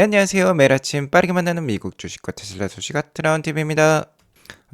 안녕하세요. 매일 아침 빠르게 만나는 미국 주식과 테슬라 소식 아트라운 TV입니다.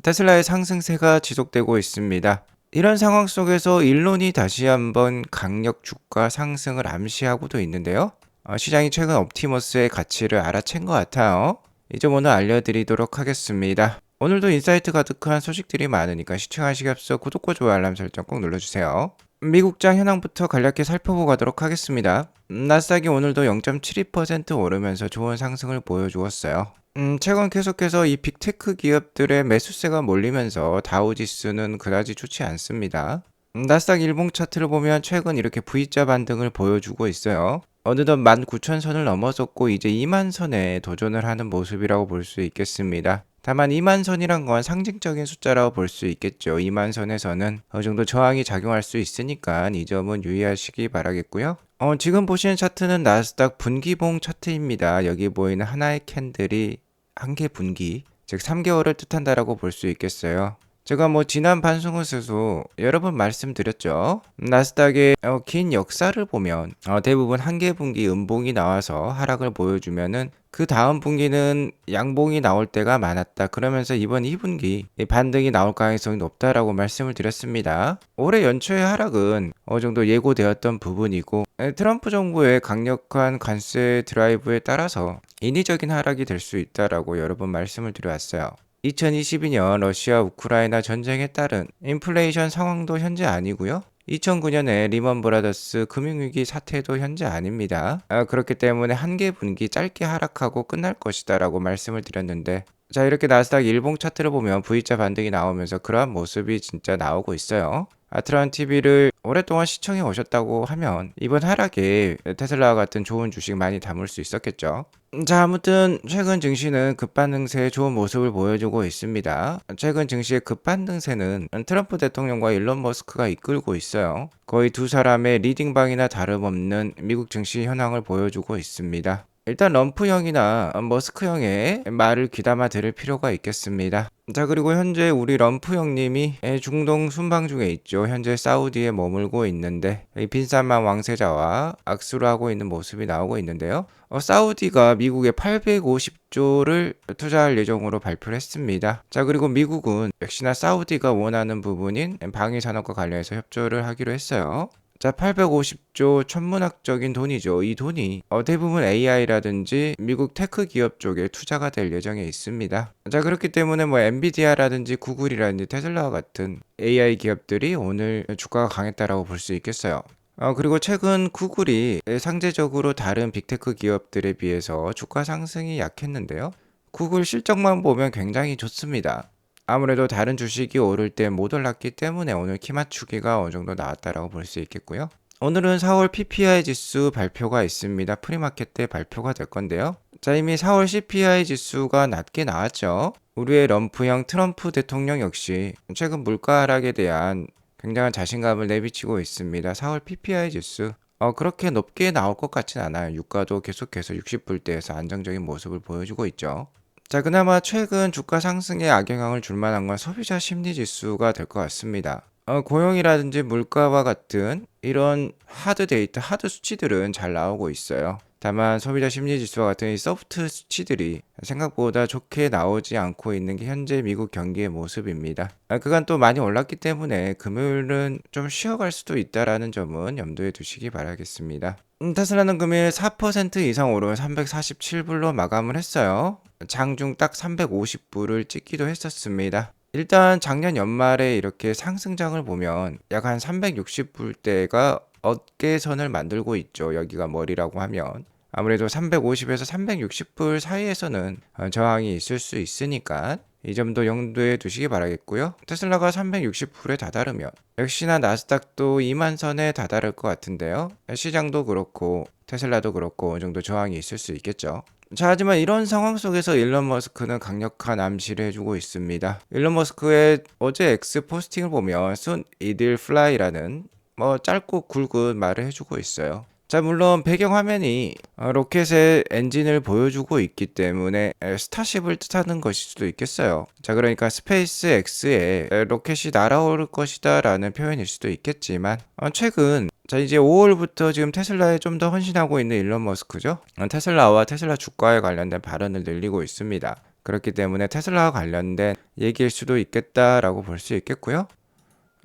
테슬라의 상승세가 지속되고 있습니다. 이런 상황 속에서 일론이 다시 한번 강력 주가 상승을 암시하고도 있는데요. 어, 시장이 최근 옵티머스의 가치를 알아챈 것 같아요. 이 점 오늘 알려드리도록 하겠습니다. 오늘도 인사이트 가득한 소식들이 많으니까 시청하시기 앞서 구독과 좋아요 알람 설정 꼭 눌러주세요. 미국장 현황부터 간략히 살펴보고 가도록 하겠습니다. 음, 나스닥이 오늘도 0.72% 오르면서 좋은 상승을 보여주었어요. 음, 최근 계속해서 이 빅테크 기업들의 매수세가 몰리면서 다우지수는 그다지 좋지 않습니다. 음, 나스닥 일봉 차트를 보면 최근 이렇게 V자 반등을 보여주고 있어요. 어느덧 19,000선을 넘어섰고 이제 2만 선에 도전을 하는 모습이라고 볼 수 있겠습니다. 다만 2만 선이란 건 상징적인 숫자라고 볼 수 있겠죠. 2만 선에서는 어느 정도 저항이 작용할 수 있으니까 이 점은 유의하시기 바라겠고요. 어, 지금 보시는 차트는 나스닥 분기봉 차트입니다. 여기 보이는 하나의 캔들이 한 개 분기, 즉 3개월을 뜻한다라고 볼 수 있겠어요. 제가 뭐 지난 방송에서도 여러 번 말씀드렸죠. 나스닥의 어, 긴 역사를 보면 어, 대부분 한 개 분기 음봉이 나와서 하락을 보여주면은 그 다음 분기는 양봉이 나올 때가 많았다. 그러면서 이번 2분기 반등이 나올 가능성이 높다라고 말씀을 드렸습니다. 올해 연초의 하락은 어느 정도 예고되었던 부분이고 트럼프 정부의 강력한 관세 드라이브에 따라서 인위적인 하락이 될 수 있다라고 여러 번 말씀을 드려왔어요. 2022년 러시아 우크라이나 전쟁에 따른 인플레이션 상황도 현재 아니고요. 2009년에 리먼 브라더스 금융위기 사태도 현재 아닙니다. 아, 그렇기 때문에 한 개 분기 짧게 하락하고 끝날 것이다 라고 말씀을 드렸는데 자 이렇게 나스닥 일봉 차트를 보면 V자 반등이 나오면서 그러한 모습이 진짜 나오고 있어요. 아트란 TV를 오랫동안 시청해 오셨다고 하면 이번 하락에 테슬라와 같은 좋은 주식 많이 담을 수 있었겠죠. 자, 아무튼 최근 증시는 급반등세의 좋은 모습을 보여주고 있습니다. 최근 증시의 급반등세는 트럼프 대통령과 일론 머스크가 이끌고 있어요. 거의 두 사람의 리딩방이나 다름없는 미국 증시 현황을 보여주고 있습니다. 일단 럼프형이나 머스크형의 말을 귀담아 들을 필요가 있겠습니다. 자 그리고 현재 우리 럼프 형님이 중동 순방 중에 있죠. 현재 사우디에 머물고 있는데 빈살만 왕세자와 악수를 하고 있는 모습이 나오고 있는데요. 어, 사우디가 미국에 850조를 투자할 예정으로 발표를 했습니다. 자 그리고 미국은 역시나 사우디가 원하는 부분인 방위 산업과 관련해서 협조를 하기로 했어요. 자, 850조 천문학적인 돈이죠. 이 돈이 어, 대부분 AI라든지 미국 테크 기업 쪽에 투자가 될 예정에 있습니다. 자, 그렇기 때문에 뭐 엔비디아라든지 구글이라든지 테슬라와 같은 AI 기업들이 오늘 주가가 강했다라고 볼 수 있겠어요. 어, 그리고 최근 구글이 상대적으로 다른 빅테크 기업들에 비해서 주가 상승이 약했는데요. 구글 실적만 보면 굉장히 좋습니다. 아무래도 다른 주식이 오를 때 못 올랐기 때문에 오늘 키 맞추기가 어느 정도 나왔다라고 볼 수 있겠고요. 오늘은 4월 PPI 지수 발표가 있습니다. 프리마켓 때 발표가 될 건데요. 자, 이미 4월 CPI 지수가 낮게 나왔죠. 우리의 럼프형 트럼프 대통령 역시 최근 물가 하락에 대한 굉장한 자신감을 내비치고 있습니다. 4월 PPI 지수 어, 그렇게 높게 나올 것 같진 않아요. 유가도 계속해서 60불대에서 안정적인 모습을 보여주고 있죠. 자, 그나마 최근 주가 상승에 악영향을 줄 만한 건 소비자 심리 지수가 될 것 같습니다. 어, 고용이라든지 물가와 같은 이런 하드 데이터, 하드 수치들은 잘 나오고 있어요. 다만 소비자 심리 지수와 같은 이 소프트 수치들이 생각보다 좋게 나오지 않고 있는 게 현재 미국 경기의 모습입니다. 아, 그간 또 많이 올랐기 때문에 금요일은 좀 쉬어갈 수도 있다라는 점은 염두에 두시기 바라겠습니다. 음, 테슬라는 금일 4% 이상 오른 347불로 마감을 했어요. 장중 딱 350불을 찍기도 했었습니다. 일단 작년 연말에 이렇게 상승장을 보면 약 한 360불대가 어깨선을 만들고 있죠. 여기가 머리라고 하면. 아무래도 350에서 360불 사이에서는 어, 저항이 있을 수 있으니까 이 점도 염두에 두시기 바라겠고요. 테슬라가 360불에 다다르면 역시나 나스닥도 2만 선에 다다를 것 같은데요. 시장도 그렇고 테슬라도 그렇고 어느 정도 저항이 있을 수 있겠죠. 자, 하지만 이런 상황 속에서 일론 머스크는 강력한 암시를 해주고 있습니다. 일론 머스크의 어제 X 포스팅을 보면 순 이들 플라이라는 뭐 짧고 굵은 말을 해주고 있어요. 자, 물론 배경화면이 어, 로켓의 엔진을 보여주고 있기 때문에 에, 스타쉽을 뜻하는 것일 수도 있겠어요. 자, 그러니까 스페이스 X에 에, 로켓이 날아올 것이다 라는 표현일 수도 있겠지만, 어, 최근 자, 이제 5월부터 지금 테슬라에 좀 더 헌신하고 있는 일론 머스크죠. 어, 테슬라와 테슬라 주가에 관련된 발언을 늘리고 있습니다. 그렇기 때문에 테슬라와 관련된 얘기일 수도 있겠다라고 볼 수 있겠고요.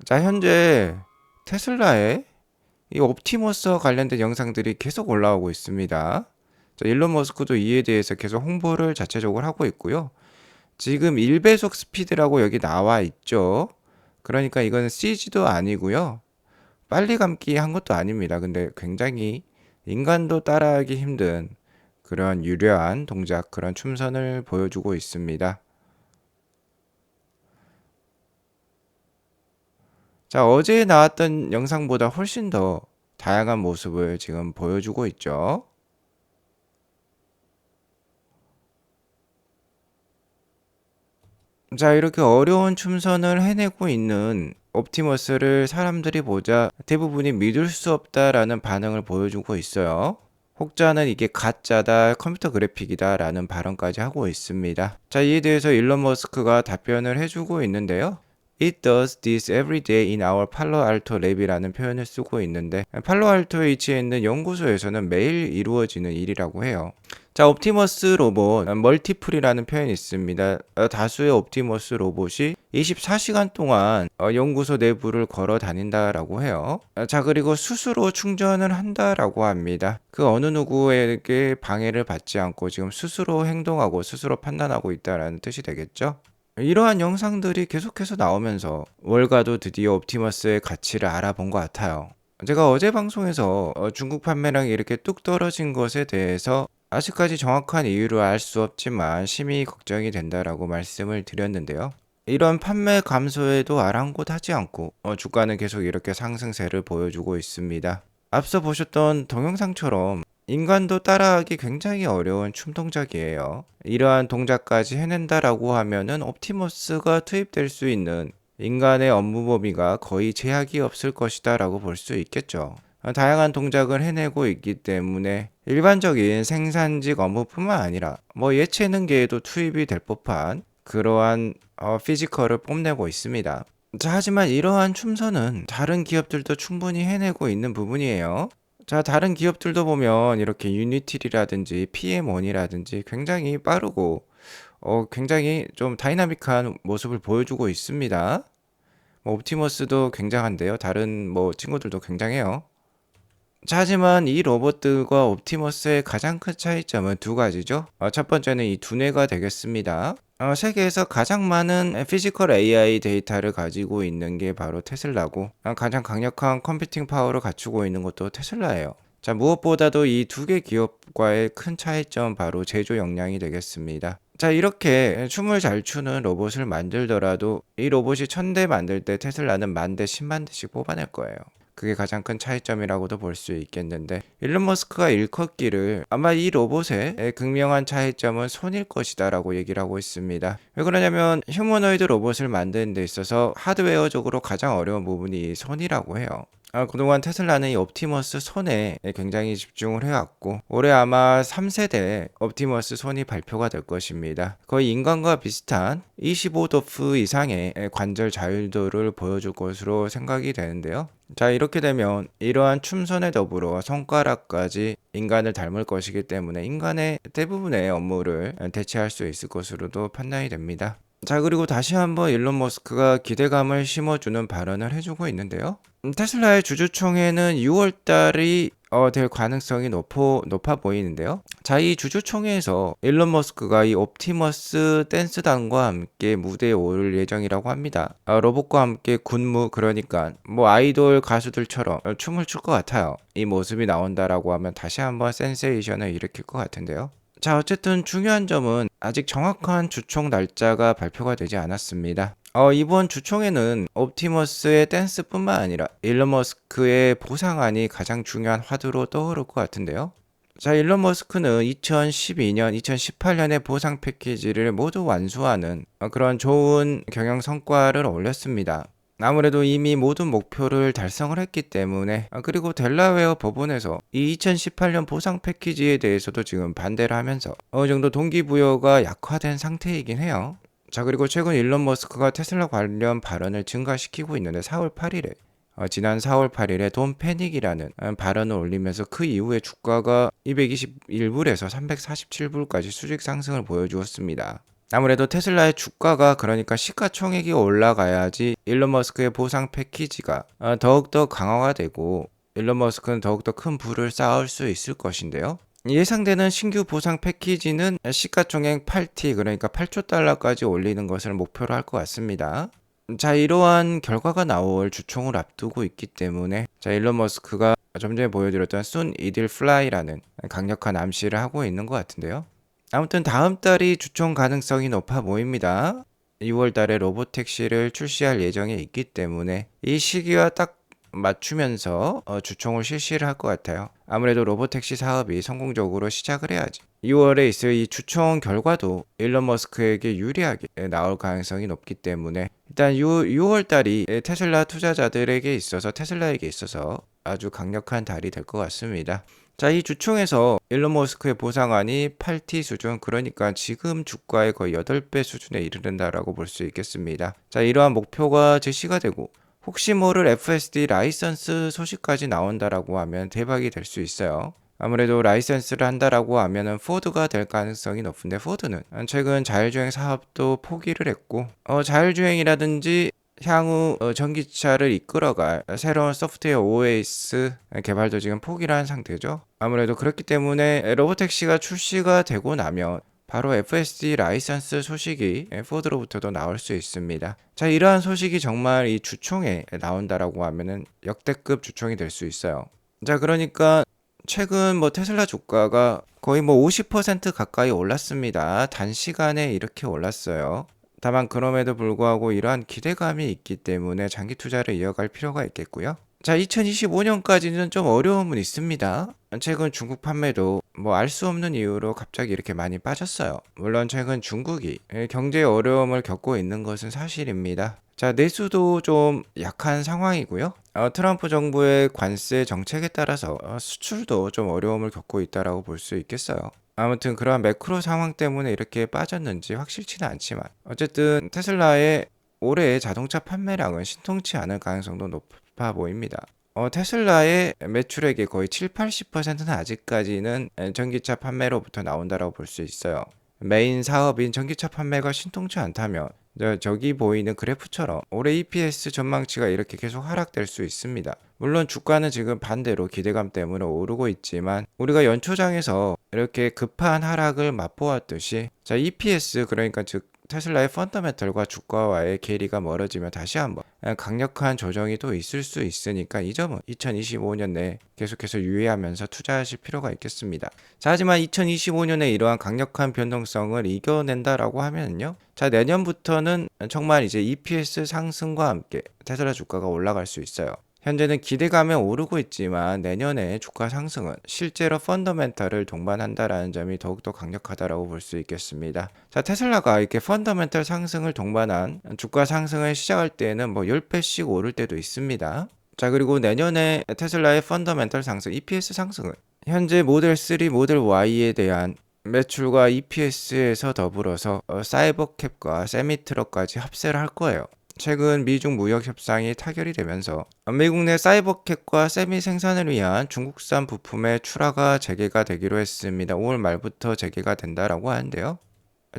자, 현재 테슬라의 이 옵티머스와 관련된 영상들이 계속 올라오고 있습니다. 자, 일론 머스크도 이에 대해서 계속 홍보를 자체적으로 하고 있고요. 지금 1배속 스피드라고 여기 나와 있죠. 그러니까 이거는 CG도 아니고요. 빨리 감기 한 것도 아닙니다. 근데 굉장히 인간도 따라하기 힘든 그런 유려한 동작, 그런 춤선을 보여주고 있습니다. 자, 어제 나왔던 영상보다 훨씬 더 다양한 모습을 지금 보여주고 있죠. 자, 이렇게 어려운 춤선을 해내고 있는 옵티머스를 사람들이 보자 대부분이 믿을 수 없다라는 반응을 보여주고 있어요. 혹자는 이게 가짜다, 컴퓨터 그래픽이다 라는 발언까지 하고 있습니다. 자, 이에 대해서 일론 머스크가 답변을 해주고 있는데요. It does this every day in our Palo Alto Lab이라는 표현을 쓰고 있는데 팔로 알토에 위치해 있는 연구소에서는 매일 이루어지는 일이라고 해요. 자, 옵티머스 로봇 멀티플이라는 표현이 있습니다. 어, 다수의 옵티머스 로봇이 24시간 동안 어, 연구소 내부를 걸어 다닌다라고 해요. 어, 자, 그리고 스스로 충전을 한다라고 합니다. 그 어느 누구에게 방해를 받지 않고 지금 스스로 행동하고 스스로 판단하고 있다라는 뜻이 되겠죠. 이러한 영상들이 계속해서 나오면서 월가도 드디어 옵티머스의 가치를 알아본 것 같아요. 제가 어제 방송에서 어, 중국 판매량이 이렇게 뚝 떨어진 것에 대해서 아직까지 정확한 이유를 알 수 없지만 심히 걱정이 된다라고 말씀을 드렸는데요. 이런 판매 감소에도 아랑곳하지 않고 어, 주가는 계속 이렇게 상승세를 보여주고 있습니다. 앞서 보셨던 동영상처럼 인간도 따라하기 굉장히 어려운 춤 동작이에요. 이러한 동작까지 해낸다라고 하면은 옵티머스가 투입될 수 있는 인간의 업무 범위가 거의 제약이 없을 것이다 라고 볼 수 있겠죠. 다양한 동작을 해내고 있기 때문에 일반적인 생산직 업무뿐만 아니라 뭐 예체능계에도 투입이 될 법한 그러한 어, 피지컬을 뽐내고 있습니다. 자, 하지만 이러한 춤선은 다른 기업들도 충분히 해내고 있는 부분이에요. 자, 다른 기업들도 보면 이렇게 유니티리라든지 PM1이라든지 굉장히 빠르고 어, 굉장히 좀 다이나믹한 모습을 보여주고 있습니다. 뭐 옵티머스도 굉장한데요. 다른 뭐 친구들도 굉장해요. 자, 하지만 이 로봇들과 옵티머스의 가장 큰 차이점은 두 가지죠. 어, 첫 번째는 이 두뇌가 되겠습니다. 어, 세계에서 가장 많은 피지컬 AI 데이터를 가지고 있는 게 바로 테슬라고 어, 가장 강력한 컴퓨팅 파워를 갖추고 있는 것도 테슬라예요. 자, 무엇보다도 이 두 개 기업과의 큰 차이점 바로 제조 역량이 되겠습니다. 자, 이렇게 춤을 잘 추는 로봇을 만들더라도 이 로봇이 천 대 만들 때 테슬라는 만 대, 십만 대씩 뽑아낼 거예요. 그게 가장 큰 차이점이라고도 볼 수 있겠는데 일론 머스크가 일컫기를 아마 이 로봇의 극명한 차이점은 손일 것이다 라고 얘기를 하고 있습니다. 왜 그러냐면 휴머노이드 로봇을 만드는 데 있어서 하드웨어적으로 가장 어려운 부분이 손이라고 해요. 아, 그동안 테슬라는 이 옵티머스 손에 굉장히 집중을 해왔고 올해 아마 3세대 옵티머스 손이 발표가 될 것입니다. 거의 인간과 비슷한 25도프 이상의 관절 자율도를 보여줄 것으로 생각이 되는데요. 자 이렇게 되면 이러한 춤선에 더불어 손가락까지 인간을 닮을 것이기 때문에 인간의 대부분의 업무를 대체할 수 있을 것으로도 판단이 됩니다. 자 그리고 다시 한번 일론 머스크가 기대감을 심어주는 발언을 해주고 있는데요. 음, 테슬라의 주주총회는 6월 달이 어, 될 가능성이 높어, 높아 보이는데요. 자, 이 주주총회에서 일론 머스크가 이 옵티머스 댄스단과 함께 무대에 오를 예정이라고 합니다. 아, 로봇과 함께 군무, 그러니까 뭐 아이돌 가수들처럼 춤을 출 것 같아요. 이 모습이 나온다라고 하면 다시 한번 센세이션을 일으킬 것 같은데요. 자, 어쨌든 중요한 점은 아직 정확한 주총 날짜가 발표가 되지 않았습니다. 어, 이번 주총에는 옵티머스의 댄스뿐만 아니라 일론 머스크의 보상안이 가장 중요한 화두로 떠오를 것 같은데요. 자, 일론 머스크는 2012년, 2018년의 보상 패키지를 모두 완수하는 그런 좋은 경영 성과를 올렸습니다. 아무래도 이미 모든 목표를 달성을 했기 때문에 아, 그리고 델라웨어 법원에서 이 2018년 보상 패키지에 대해서도 지금 반대를 하면서 어느 정도 동기부여가 약화된 상태이긴 해요. 자 그리고 최근 일론 머스크가 테슬라 관련 발언을 증가시키고 있는데 4월 8일에 어, 지난 4월 8일에 돈 패닉이라는 어, 발언을 올리면서 그 이후에 주가가 221불에서 347불까지 수직 상승을 보여주었습니다. 아무래도 테슬라의 주가가 그러니까 시가총액이 올라가야지 일론 머스크의 보상 패키지가 어, 더욱더 강화가 되고 일론 머스크는 더욱더 큰 부를 쌓을 수 있을 것인데요. 예상되는 신규 보상 패키지는 시가총액 8T 그러니까 8조 달러까지 올리는 것을 목표로 할 것 같습니다. 자 이러한 결과가 나올 주총을 앞두고 있기 때문에 자 일론 머스크가 좀 전에 보여드렸던 순 이딜 플라이라는 강력한 암시를 하고 있는 것 같은데요. 아무튼 다음 달이 주총 가능성이 높아 보입니다. 6월 달에 로보택시를 출시할 예정에 있기 때문에 이 시기와 딱 맞추면서 어, 주총을 실시를 할 것 같아요. 아무래도 로보택시 사업이 성공적으로 시작을 해야지. 6월에 있을 이 주총 결과도 일론 머스크에게 유리하게 나올 가능성이 높기 때문에 일단 6, 6월 달이 테슬라 투자자들에게 있어서 테슬라에게 있어서 아주 강력한 달이 될 것 같습니다. 자, 이 주총에서 일론 머스크의 보상안이 8T 수준, 그러니까 지금 주가의 거의 8배 수준에 이르른다라고 볼 수 있겠습니다. 자, 이러한 목표가 제시가 되고 혹시 모를 FSD 라이선스 소식까지 나온다라고 하면 대박이 될 수 있어요. 아무래도 라이선스를 한다라고 하면은 포드가 될 가능성이 높은데 포드는 최근 자율주행 사업도 포기를 했고 어, 자율주행이라든지 향후 어, 전기차를 이끌어갈 새로운 소프트웨어 OS 개발도 지금 포기를 한 상태죠. 아무래도 그렇기 때문에 로보택시가 출시가 되고 나면 바로 FSD 라이선스 소식이 포드로부터도 나올 수 있습니다. 자, 이러한 소식이 정말 이 주총에 나온다라고 하면은 역대급 주총이 될 수 있어요. 자, 그러니까 최근 뭐 테슬라 주가가 거의 뭐 50% 가까이 올랐습니다. 단시간에 이렇게 올랐어요. 다만 그럼에도 불구하고 이러한 기대감이 있기 때문에 장기 투자를 이어갈 필요가 있겠고요. 자, 2025년까지는 좀 어려움은 있습니다. 최근 중국 판매도 뭐 알 수 없는 이유로 갑자기 이렇게 많이 빠졌어요. 물론 최근 중국이 경제 어려움을 겪고 있는 것은 사실입니다. 자, 내수도 좀 약한 상황이고요. 어, 트럼프 정부의 관세 정책에 따라서 어, 수출도 좀 어려움을 겪고 있다라고 볼 수 있겠어요. 아무튼 그러한 매크로 상황 때문에 이렇게 빠졌는지 확실치는 않지만 어쨌든 테슬라의 올해의 자동차 판매량은 신통치 않을 가능성도 높 아 보입니다. 어, 테슬라의 매출액의 거의 7, 80%는 아직까지는 전기차 판매로부터 나온다고 볼 수 있어요. 메인 사업인 전기차 판매가 신통치 않다면 저기 보이는 그래프처럼 올해 EPS 전망치가 이렇게 계속 하락될 수 있습니다. 물론 주가는 지금 반대로 기대감 때문에 오르고 있지만 우리가 연초장에서 이렇게 급한 하락을 맛보았듯이 자 EPS 그러니까 즉 테슬라의 펀더멘털과 주가와의 괴리가 멀어지면 다시 한번 강력한 조정이 또 있을 수 있으니까 이 점은 2025년 내에 계속해서 유의하면서 투자하실 필요가 있겠습니다. 자, 하지만 2025년에 이러한 강력한 변동성을 이겨낸다라고 하면요. 자, 내년부터는 정말 이제 EPS 상승과 함께 테슬라 주가가 올라갈 수 있어요. 현재는 기대감에 오르고 있지만 내년에 주가 상승은 실제로 펀더멘털을 동반한다라는 점이 더욱더 강력하다라고 볼 수 있겠습니다. 자, 테슬라가 이렇게 펀더멘털 상승을 동반한 주가 상승을 시작할 때는 뭐 10배씩 오를 때도 있습니다. 자, 그리고 내년에 테슬라의 펀더멘털 상승, EPS 상승은 현재 모델 3, 모델 Y에 대한 매출과 EPS에서 더불어서 어, 사이버캡과 세미트럭까지 합세를 할 거예요. 최근 미중 무역 협상이 타결이 되면서 미국 내 사이버캣과 세미 생산을 위한 중국산 부품의 출하가 재개가 되기로 했습니다. 5월 말부터 재개가 된다라고 하는데요.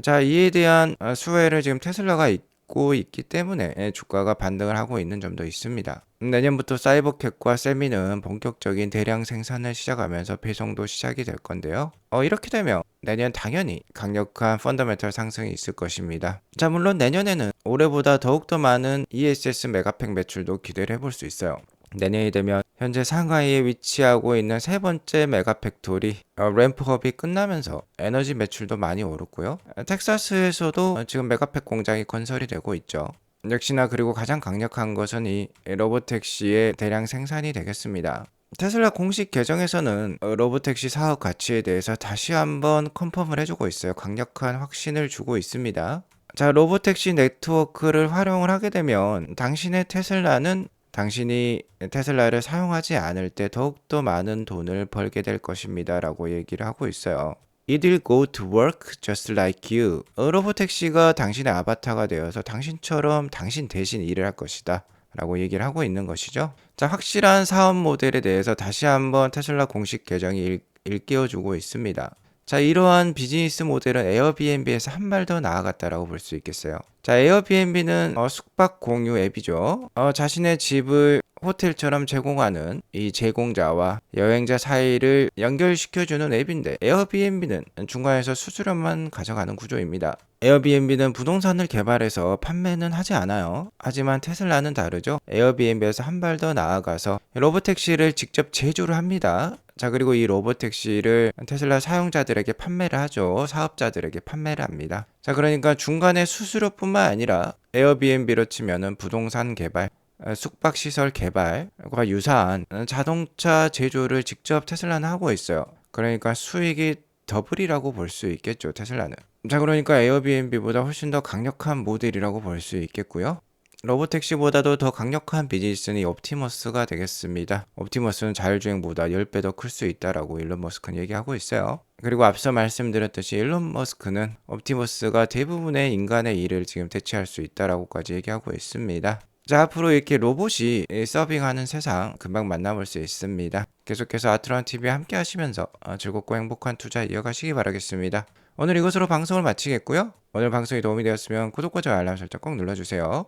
자, 이에 대한 수혜를 지금 테슬라가 있고 있기 때문에 주가가 반등을 하고 있는 점도 있습니다. 내년부터 사이버캣과 세미는 본격적인 대량 생산을 시작하면서 배송도 시작이 될 건데요. 어, 이렇게 되면 내년 당연히 강력한 펀더멘털 상승이 있을 것입니다. 자, 물론 내년에는 올해보다 더욱더 많은 ESS 메가팩 매출도 기대를 해볼 수 있어요. 내년이 되면 현재 상하이에 위치하고 있는 세 번째 메가팩토리 어, 램프업이 끝나면서 에너지 매출도 많이 오르고요. 텍사스에서도 지금 메가팩 공장이 건설이 되고 있죠. 역시나 그리고 가장 강력한 것은 이 로보택시의 대량 생산이 되겠습니다. 테슬라 공식 계정에서는 로보택시 사업 가치에 대해서 다시 한번 컨펌을 해주고 있어요. 강력한 확신을 주고 있습니다. 자, 로보택시 네트워크를 활용을 하게 되면 당신의 테슬라는 당신이 테슬라를 사용하지 않을 때 더욱더 많은 돈을 벌게 될 것입니다. 라고 얘기를 하고 있어요. It will go to work just like you. 어, 로보택시가 당신의 아바타가 되어서 당신처럼 당신 대신 일을 할 것이다. 라고 얘기를 하고 있는 것이죠. 자, 확실한 사업 모델에 대해서 다시 한번 테슬라 공식 계정이 일, 일깨워주고 있습니다. 자, 이러한 비즈니스 모델은 에어비앤비에서 한 발 더 나아갔다라고 볼 수 있겠어요. 자, 에어비앤비는 어, 숙박 공유 앱이죠. 어, 자신의 집을 호텔처럼 제공하는 이 제공자와 여행자 사이를 연결시켜주는 앱인데 에어비앤비는 중간에서 수수료만 가져가는 구조입니다. 에어비앤비는 부동산을 개발해서 판매는 하지 않아요. 하지만 테슬라는 다르죠. 에어비앤비에서 한 발 더 나아가서 로보택시를 직접 제조를 합니다. 자, 그리고 이 로보택시를 테슬라 사용자들에게 판매를 하죠. 사업자들에게 판매를 합니다. 자, 그러니까 중간에 수수료뿐만 아니라 에어비앤비로 치면은 부동산 개발, 어, 숙박시설 개발과 유사한 자동차 제조를 직접 테슬라는 하고 있어요. 그러니까 수익이 더블이라고 볼 수 있겠죠, 테슬라는. 자, 그러니까 에어비앤비보다 훨씬 더 강력한 모델이라고 볼 수 있겠고요. 로보택시보다도 더 강력한 비즈니스는 이 옵티머스가 되겠습니다. 옵티머스는 자율주행보다 10배 더 클 수 있다라고 일론 머스크는 얘기하고 있어요. 그리고 앞서 말씀드렸듯이 일론 머스크는 옵티머스가 대부분의 인간의 일을 지금 대체할 수 있다라고까지 얘기하고 있습니다. 자, 앞으로 이렇게 로봇이 서빙하는 세상 금방 만나볼 수 있습니다. 계속해서 아트론 TV에 함께 하시면서 어, 즐겁고 행복한 투자 이어가시기 바라겠습니다. 오늘 이것으로 방송을 마치겠고요. 오늘 방송이 도움이 되었으면 구독과 좋아요 알람 설정 꼭 눌러주세요.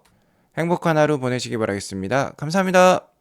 행복한 하루 보내시기 바라겠습니다. 감사합니다.